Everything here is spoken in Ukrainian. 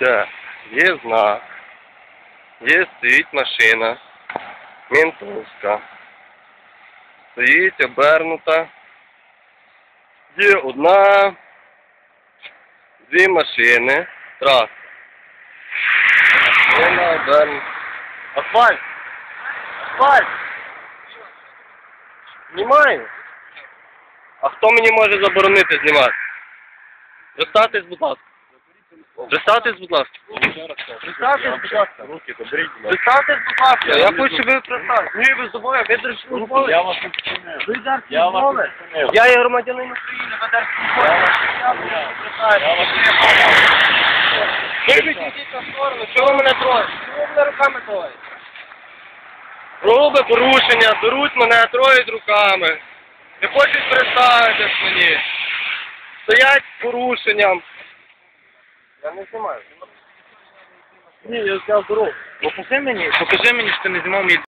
Дивіться, є знак. Є стоїть машина. Ментовська. Стоїть обернута. Є одна, дві машини. Трас. Машина обернута. Асфальт! Асфальт! Знімаю. А хто мені може заборонити знімати? Представтесь, будь ласка. Представтесь, будь ласка. Представтесь, будь ласка. Руки добріть. Представтесь, будь ласка. Я хочу, щоб ви представтесь. Ні, ви забуває, ви держслужбовець. Я вас не зупинив. Ви Я вас держслужбовець. не зупинив. Я є громадянин України, ви держслужбовець. Я вас Я вас Ви відійдіть на сторону, чого ви мене троєте? Чого ви мене руками троєте? Грубе порушення, беруть мене, троють руками. Не хочуть представитись мені. Стоять з порушенням. Не знімаю. Ні, я взяв дорогу. Покажи мені, покажи мені, що ти не знімав мій